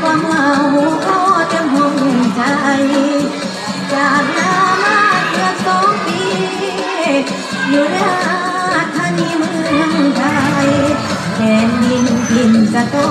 ความเหงาเขาเต็มหงใจ จากนามาเกือบสองปี อยู่ราชธานีเมืองไทยแผ่นดินกินสะตอ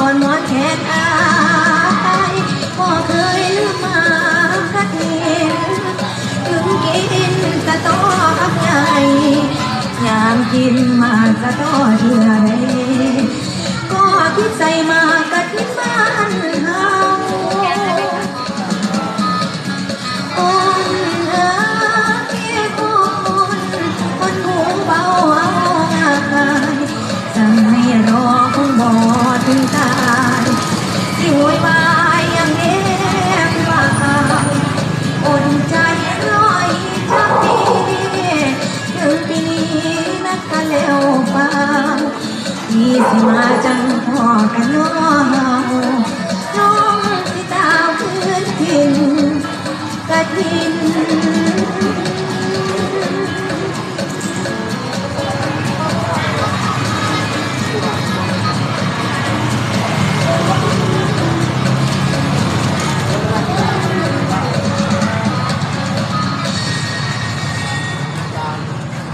ก่อนนอนแขนอายพ่อเคยลืมมาคัดเงินถึงกินกะต้อกับใหญ่ยามกินมากะต้อเทื่อไรก็คิดใจมา สิมาจังพ่อกันน้องน้องที่ตาพื้นถิ่นกระถิ่น